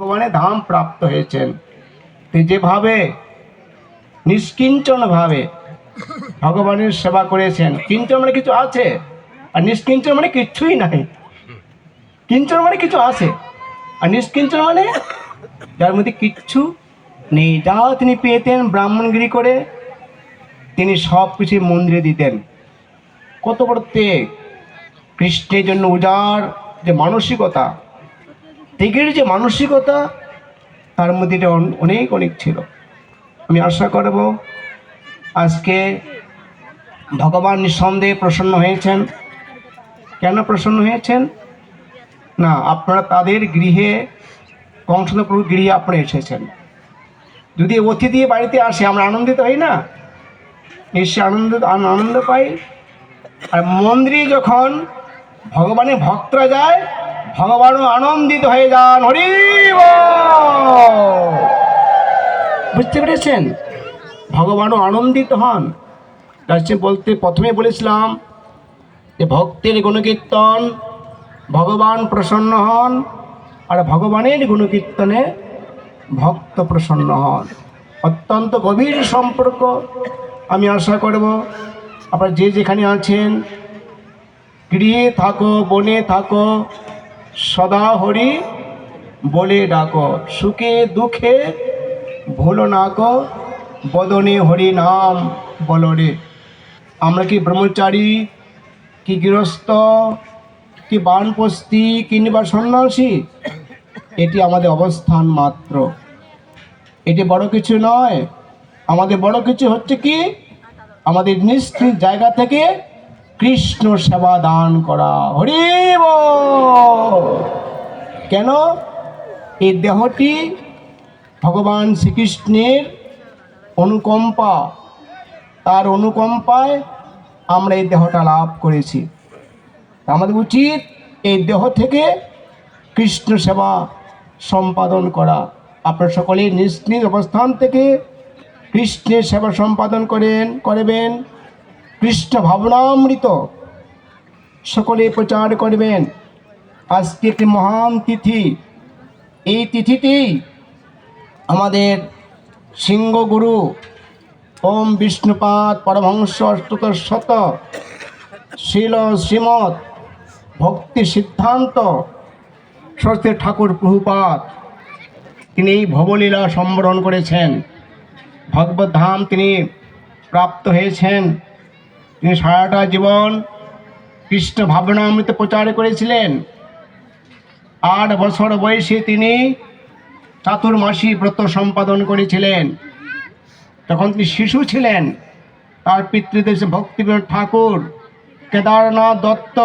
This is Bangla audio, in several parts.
ভগবানের ধাম প্রাপ্ত হয়েছেন। যেভাবে নিষ্কিঞ্চন ভাবে ভগবানের সেবা করেছেন, কিঞ্চন মানে কিছু আছে, আর নিষ্কিঞ্চন মানে কিচ্ছুই নাই। কিঞ্চন মানে কিছু আছে, আর নিষ্কিঞ্চন মানে যার মধ্যে কিচ্ছু নেই। যা তিনি পেতেন ব্রাহ্মণগিরি করে, তিনি সব কিছু মন্দিরে দিতেন। কত বড় ত্যাগ। কৃষ্ণের জন্য উজাড় যে মানসিকতা ত্যাগের যে মানসিকতা, তার মধ্যে এটা অনেক অনেক ছিল। আমি আশা করব আজকে ভগবান নিঃসন্দেহে প্রসন্ন হয়েছেন। কেন প্রসন্ন হয়েছেন? না, আপনারা তাদের গৃহে কংসপ্রভু গৃহে আপনারা এসেছেন। যদি অতিথি বাড়িতে আসে, আমরা আনন্দিত হই না? এসে আনন্দ আনন্দ পাই। আর মন্দিরে যখন ভগবানের ভক্তরা যায় ভগবানও আনন্দিত হয়ে যান। হরি বুঝতে পেরেছেন? ভগবানও আনন্দিত হন। রাজ্যে বলতে প্রথমে বলেছিলাম যে ভক্তের গুণকীর্তন, ভগবান প্রসন্ন হন আর ভগবানের গুণকীর্তনে ভক্ত প্রসন্ন হন। অত্যন্ত গভীর সম্পর্ক, আমি আশা করব। আপনারা যে যেখানে আছেন, গৃহে থাকো, বনে থাকো সদা হরি বলে ডাকো। সুখে দুঃখে ভুলো না কো, বদনে হরি নাম বলো রে। আমরা কি ব্রহ্মচারী, কি গৃহস্থ, কি বানপস্তি কিংবা সন্ন্যাসী? এটি আমাদের অবস্থান মাত্র। এটি বড় কিছু নয়। আমাদের বড় কিছু হচ্ছে কি? আমাদের নিশ্চিত জায়গা থেকে কৃষ্ণ সেবা দান করা। হরি কেন? এই দেহটি ভগবান শ্রীকৃষ্ণের অনুকম্পা। তার অনুকম্পায় আমরা এই দেহটা লাভ করেছি। আমাদের উচিত এই দেহ থেকে কৃষ্ণ সেবা সম্পাদন করা। আপনার সকলে নিজ নিজ অবস্থান থেকে কৃষ্ণের সেবা সম্পাদন করেন, করবেন। কৃষ্ণ ভাবনামৃত সকলে প্রচার করবেন। আজকে একটি মহান তিথি, এই তিথিতেই আমাদের সিংহগুরু ওম বিষ্ণুপাদ পরমহংস অষ্টতর শত শিল শ্রীমৎ ভক্তি সিদ্ধান্ত সরস্বতী ঠাকুর প্রভুপাত তিনি এই ভবলীলা সম্বরণ করেছেন। ভগবত ধাম তিনি প্রাপ্ত হয়েছেন। তিনি সারাটা জীবন কৃষ্ণ ভাবনামৃত প্রচার করেছিলেন। আট বছর বয়সে তিনি চাতুর্মাসী ব্রত সম্পাদন করেছিলেন। তখন তিনি শিশু ছিলেন। তার পিতৃদেশ ভক্তিবিনোদ ঠাকুর কেদারনাথ দত্ত।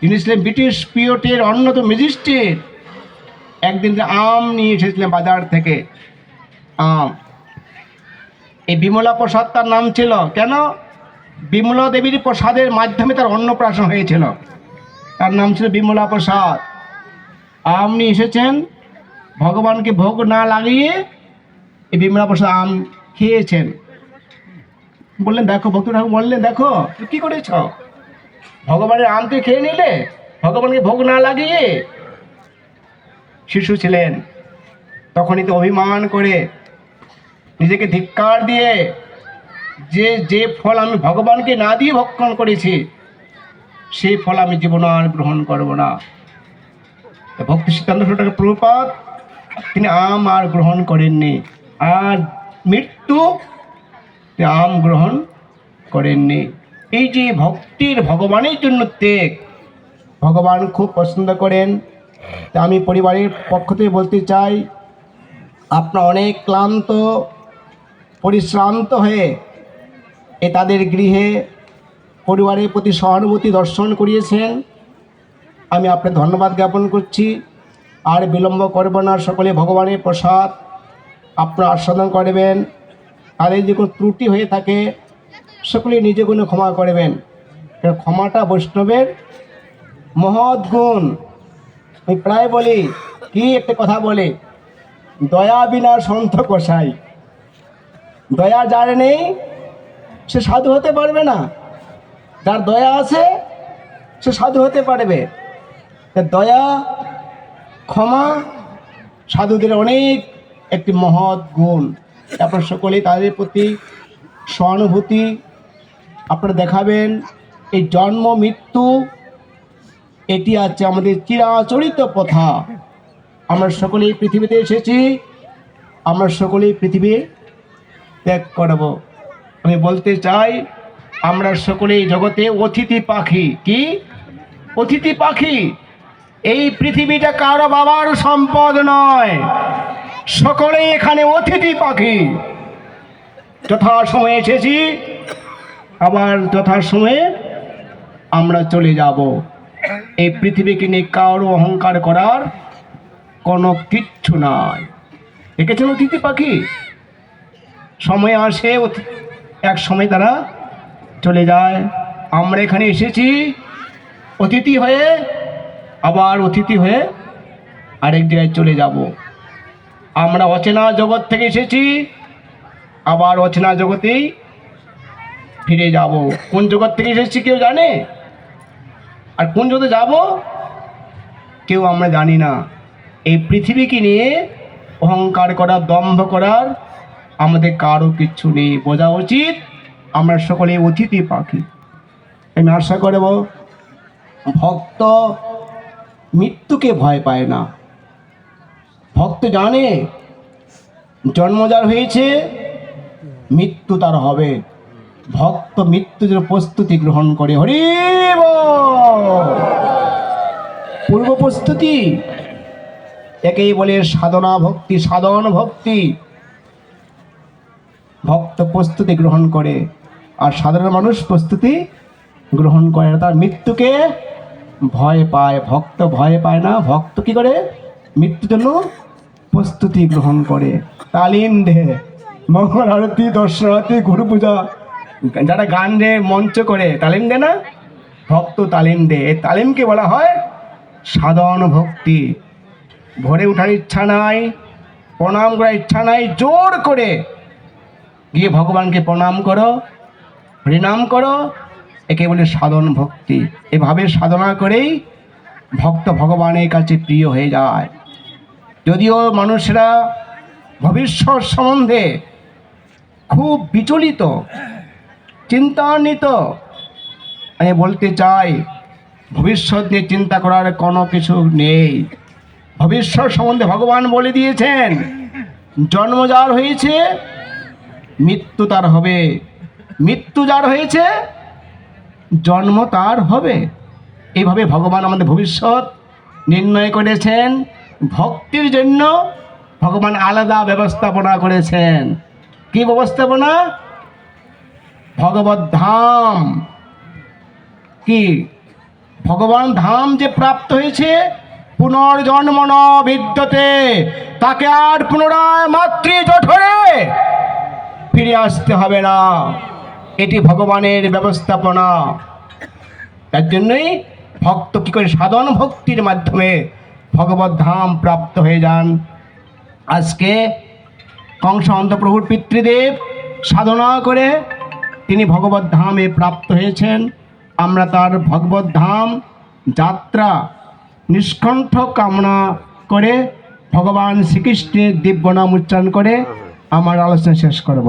তিনি ছিলেন ব্রিটিশ পিওটের অন্যতম ম্যাজিস্ট্রেট একদিন আম নিয়ে এসেছিলেন বাজার থেকে। আম। এই বিমলা প্রসাদ তার নাম ছিল। কেন? বিমলা দেবীর প্রসাদের মাধ্যমে তার অন্নপ্রাশন হয়েছিল। তার নাম ছিল বিমলা প্রসাদ। আম নিয়ে এসেছেন, ভগবানকে ভোগ না লাগিয়ে এই বিমলা প্রসাদ আম খেয়েছেন। বললেন, দেখো, ভক্ত ঠাকুর বললেন, দেখো, তুমি কি করেছ? ভগবানের আম তুই খেয়ে নিলে? ভগবানকে ভোগ না লাগিয়ে? শিশু ছিলেন। তখনই তো অভিমান করে নিজেকে ধিক্কার দিয়ে যে যে ফল আমি ভগবানকে না দিয়ে ভক্ষণ করেছি, সেই ফল আমি জীবন আর গ্রহণ করব না। ভক্তি সিদ্ধান্ত সরকার তিনি আম আর গ্রহণ করেননি। আর মৃত্যু আম গ্রহণ করেননি। এই যে ভক্তির ভগবানের জন্য ত্যাগ, ভগবান খুব পছন্দ করেন। আমি পরিবারের পক্ষ থেকে বলতে চাই, আপনার অনেক ক্লান্ত, পরিশ্রান্ত হয়ে এ তাদের গৃহে পরিবারের প্রতি সহানুভূতি দর্শন করিয়েছেন আমি আপনার ধন্যবাদ জ্ঞাপন করছি। আর বিলম্ব করব না, সকলে ভগবানের প্রসাদ আপনার আস্বাদন করবেন। তাদের যে কোনো ত্রুটি হয়ে থাকে, সকলে নিজে গুণে ক্ষমা করবেন। ক্ষমাটা বৈষ্ণবের মহৎ গুণ। আমি প্রায় বলি, কি একটা কথা বলে, দয়া বিনা সন্ত কষাই দয়া যার নেই সে সাধু হতে পারবে না। যার দয়া আছে, সে সাধু হতে পারবে। দয়া, ক্ষমা সাধুদের অনেক একটি মহৎ গুণ। আপনার সকলেই তাদের প্রতি সহানুভূতি আপনারা দেখাবেন। এই জন্ম, মৃত্যু, এটি আছে আমাদের চিরাচরিত প্রথা। আমরা সকলেই পৃথিবীতে এসেছি। আমরা সকলেই পৃথিবী ত্যাগ করব। আমি বলতে চাই, আমরা সকলেই জগতে অতিথি পাখি। কি? অতিথি পাখি? এই পৃথিবীটা কারও বাবার সম্পদ নয়। সকলেই এখানে অতিথি পাখি। যথা সময়ে এসেছি, আবার যথা সময়ে আমরা চলে যাব। এই পৃথিবীকে নিয়ে কারও অহংকার করার কোনো কিচ্ছু নাই। দেখেছেন অতিথি পাখি? সময় আসে এক সময় তারা চলে যায়। আমরা এখানে এসেছি। অতিথি হয়ে আবার অতিথি হয়ে আরেক জায়গায় চলে যাব। আমরা অচেনা জগৎ থেকে এসেছি। আবার অচেনা জগতেই ফিরে যাব। কোন জগৎ থেকে এসেছি কেউ জানে? আর কোন জগতে যাব? কেউ আমরা জানি না। এই পৃথিবীকে নিয়ে অহংকার করার দম্ভ করার আমাদের কারও কিচ্ছু নেই, বোঝা উচিত? আমরা সকলে অতিথি পাখি। আমি আশা করব, ভক্ত মৃত্যুকে ভয় পায় না। ভক্ত জানে, জন্ম যার হয়েছে, মৃত্যু তার হবে। ভক্ত মৃত্যুর প্রস্তুতি গ্রহণ করে। হরি পূর্ব প্রস্তুতি, একেই বলে সাধনা ভক্তি, সাধন ভক্তি। ভক্ত প্রস্তুতি গ্রহণ করে আর সাধারণ মানুষ প্রস্তুতি গ্রহণ করে তার মৃত্যুকে ভয় পায়, ভক্ত ভয় পায় না। ভক্ত কি করে? মৃত্যুর জন্য প্রস্তুতি গ্রহণ করে। তালিম দেয় মঙ্গল আরতি, দর্শন আরতি, গুরু পূজা। যারা গান রে, মঞ্চ করে, তালিম দেয় না? ভক্ত তালিম দেয় এই তালিমকে বলা হয় সাধন ভক্তি। ভরে ওঠার ইচ্ছা নাই, প্রণাম করার ইচ্ছা নাই, জোর করে গিয়ে ভগবানকে প্রণাম করো প্রণাম করো, একে বলে সাধন ভক্তি। এভাবে সাধনা করেই ভক্ত ভগবানের কাছে প্রিয় হয়ে যায়। যদিও মানুষরা ভবিষ্যৎ সম্বন্ধে খুব বিচলিত, চিন্তান্বিত আমি বলতে চাই, ভবিষ্যৎ নিয়ে চিন্তা করার কোনো কিছু নেই। ভবিষ্যৎ সম্বন্ধে ভগবান বলে দিয়েছেন জন্ম যার হয়েছে মৃত্যু তার হবে। মৃত্যু যার হয়েছে, জন্ম তার হবে। এইভাবে ভগবান আমাদের ভবিষ্যৎ নির্ণয় করেছেন। ভক্তির জন্য ভগবান আলাদা ব্যবস্থাপনা করেছেন। কি ব্যবস্থাপনা? ভগবত ধাম। কি? ভগবান ধাম যে প্রাপ্ত হয়েছে, পুনর্জন্ম ন বিদ্যতে, তাকে আর পুনরায় মাতৃ জঠরে ফিরে আসতে হবে না। এটি ভগবানের ব্যবস্থাপনা। তার জন্যই ভক্ত কি করে সাধন ভক্তির মাধ্যমে ভগবত ধাম প্রাপ্ত হয়ে যান। আজকে কংস অন্তপ্রভুর পিতৃদেব সাধনা করে তিনি ভগবত ধামে প্রাপ্ত হয়েছেন। আমরা তার ভগবত ধাম যাত্রা নিষ্কণ্ঠ কামনা করে ভগবান শ্রীকৃষ্ণের দিব্য নাম উচ্চারণ করে আমার আলোচনা শেষ করব।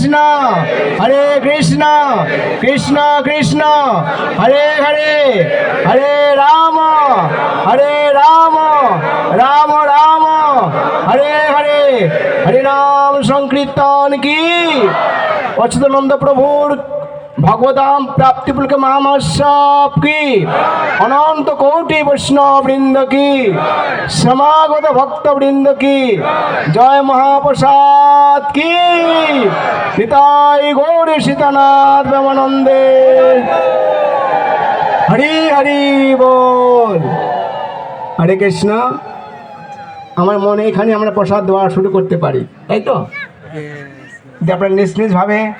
কৃষ্ণ, হরে কৃষ্ণ কৃষ্ণ কৃষ্ণ, হরে হরে হরে রাম হরে রাম রাম রাম, হরে হরে হরে রাম সংকীর্তন কি? অচ্যুতানন্দ প্রভুর ভগবতাম প্রাপ্তিপুলকে মহামৎসব কি? অনন্ত কোটি বৈষ্ণব বৃন্দ কি? সমাগত ভক্ত বৃন্দ কি? জয় মহাপ্রসাদ কি? পিতাই গৌরী সীতানাথ ব্রহ্মানন্দে। হরি হরি বল। হরে কৃষ্ণ। আমার মনে এখানে আমরা প্রসাদ দেওয়া শুরু করতে পারি তাই তো? আপনারা নিজ নিজ ভাবে